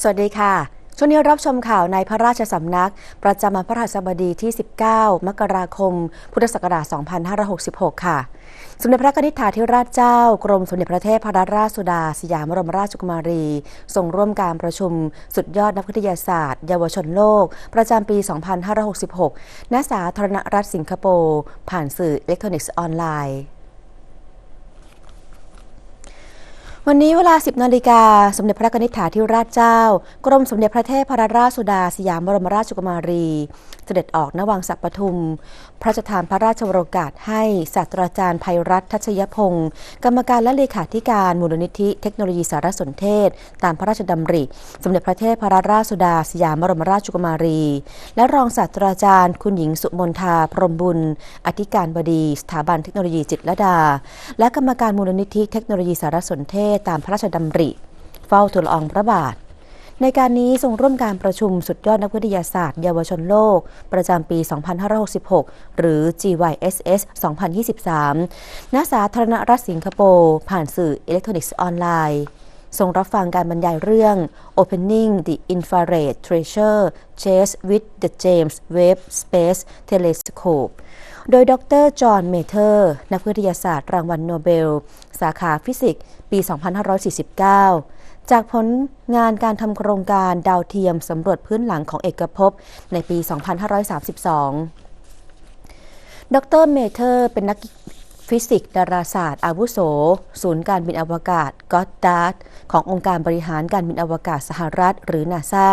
สวัสดีค่ะ ช่วงนี้รับชมข่าวในพระราชสำนัก ประจำวันพระหัสบดีที่ 19 มกราคม พุทธศักราช 2566 ค่ะ สมเด็จพระนิธิถาธิราชเจ้า กรมสมเด็จพระเทพรัตนราชสุดา สยามบรมราชกุมารี ทรงร่วมการประชุมสุดยอดนักวิทยาศาสตร์ เยาวชนโลก ประจำปี 2566 ณ สาธารณรัฐสิงคโปร์ ผ่านสื่ออิเล็กทรอนิกส์ออนไลน์ วันนี้เวลา 10 นาฬิกา สมเด็จพระนิธิถาธิราชเจ้า กรมสมเด็จพระเทพรราชสุดาสยามบรมราชกุมารี เสด็จออกณวังสักปทุม พระราชทานพระราชวโรกาสให้ศาสตราจารย์ภัยรัตน์ทัชยพงศ์กรรมการและเลขาธิการมูลนิธิเทคโนโลยีสารสนเทศ ตามพระราชดำริ สมเด็จพระเทพรราชสุดาสยามบรมราชกุมารี และรองศาสตราจารย์ คุณหญิงสุมนทาพรมบุญ อธิการบดี สถาบันเทคโนโลยีจิตรลดา และกรรมการมูลนิธิเทคโนโลยีสารสนเทศตามพระราชดำริ เฝ้าทูลอองพระบาท ในการนี้ทรงร่วมการประชุมสุดยอดนักวิทยาศาสตร์ เยาวชนโลก ประจำปี 2566 หรือ GYSS 2023 ณ สาธารณรัฐสิงคโปร์ผ่านสื่ออิเล็กทรอนิกส์ออนไลน์ทรงรับฟังการบรรยายเรื่อง Opening the Infrared Treasure Chase with the James Webb Space Telescope โดยดร จอห์น เมเทอร์ นักวิทยาศาสตร์รางวัลโนเบล สาขาฟิสิกส์ปี 2549 จากผลงานการทำโครงการดาวเทียมสำรวจพื้นหลังของเอกภพในปี 2532 ดร เมเทอร์ เป็นนัก ฟิสิกส์ดาราศาสตร์ อาวุโส ศูนย์การบินอวกาศก็อดดาร์ดขององค์การบริหารการบินอวกาศสหรัฐ หรือนาซา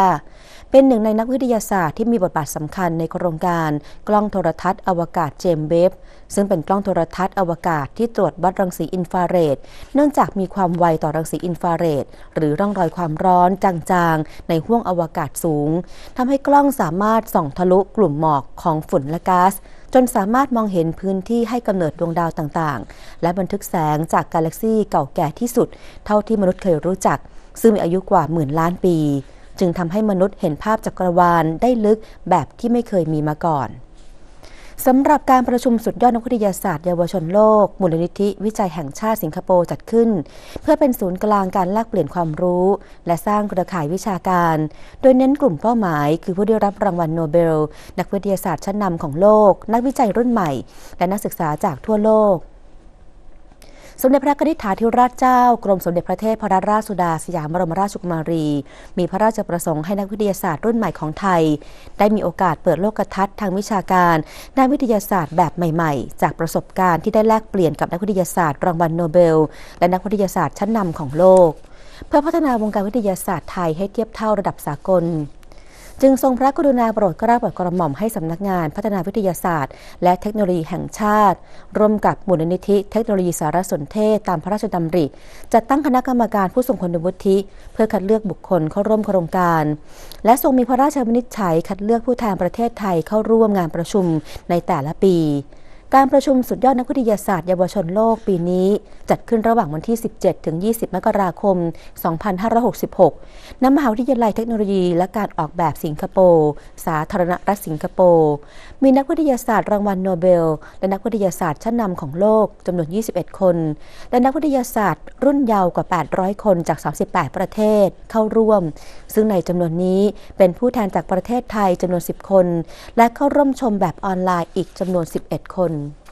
เป็นหนึ่งในนักวิทยาศาสตร์ที่มีบทบาทสำคัญในโครงการกล้องโทรทัศน์อวกาศเจมเว็บซึ่งเป็นกล้องโทรทัศน์อวกาศที่ตรวจวัดรังสีอินฟราเรดเนื่องจากมีความไวต่อรังสีอินฟราเรดหรือร่องรอยความร้อนจางๆ ในห้วงอวกาศสูงทำให้กล้องสามารถส่องทะลุกลุ่มหมอกของฝุ่นและก๊าซ จนสามารถมองเห็นพื้นที่ให้กำเนิดดวงดาวต่างๆ และบันทึกแสงจากกาแล็กซี่เก่าแก่ที่สุด เท่าที่มนุษย์เคยรู้จัก ซึ่งมีอายุกว่าหมื่นล้านปี จึงทำให้มนุษย์เห็นภาพจักรวาลได้ลึกแบบที่ไม่เคยมีมาก่อน สำหรับการประชุมสุดยอดนักวิทยาศาสตร์เยาวชนโลก มูลนิธิวิจัยแห่งชาติสิงคโปร์จัดขึ้น เพื่อเป็นศูนย์กลางการแลกเปลี่ยนความรู้ และสร้างเครือข่ายวิชาการ โดยเน้นกลุ่มเป้าหมาย คือผู้ได้รับรางวัลโนเบล นักวิทยาศาสตร์ชั้นนำของโลก นักวิจัยรุ่นใหม่ และนักศึกษาจากทั่วโลก สมเด็จพระนิธิถาธิราชเจ้า กรมสมเด็จพระเทพรัตนราชสุดาสยามบรมราชกุมารี มีพระราชประสงค์ให้นักวิทยาศาสตร์รุ่นใหม่ของไทย ได้มีโอกาสเปิดโลกทัศน์ทางวิชาการด้านวิทยาศาสตร์แบบใหม่ ๆ จากประสบการณ์ที่ได้แลกเปลี่ยนกับนักวิทยาศาสตร์รางวัลโนเบล และนักวิทยาศาสตร์ชั้นนำของโลก เพื่อพัฒนาวงการวิทยาศาสตร์ไทยให้เทียบเท่าระดับสากล จึงทรงพระกรุณาโปรดเกล้าโปรดกระหม่อมให้สำนักงานพัฒนาวิทยาศาสตร์ และเทคโนโลยีแห่งชาติ ร่วมกับมูลนิธิเทคโนโลยีสารสนเทศตามพระราชดำริ จัดตั้งคณะกรรมการผู้ทรงคุณวุฒิ เพื่อคัดเลือกบุคคลเข้าร่วมโครงการ และทรงมีพระราชวินิจฉัยคัดเลือกผู้แทนประเทศไทยเข้าร่วมงานประชุมในแต่ละปี การประชุมสุดยอดนักวิทยาศาสตร์เยาวชนโลกปีนี้ จัดขึ้นระหว่างวันที่ 17 ถึง 20 มกราคม 2566 ณ มหาวิทยาลัยเทคโนโลยี และการออกแบบสิงคโปร์ สาธารณรัฐสิงคโปร์ มีนักวิทยาศาสตร์รางวัลโนเบล และนักวิทยาศาสตร์ชั้นนำของโลกจำนวน 21 คน และนักวิทยาศาสตร์รุ่นเยาว์กว่า 800 คนจาก 38 ประเทศเข้าร่วม ซึ่งในจำนวนนี้เป็นผู้แทนจากประเทศไทยจำนวน 10 คน และเข้าร่วมชมแบบออนไลน์อีกจำนวน 11 คน Mm.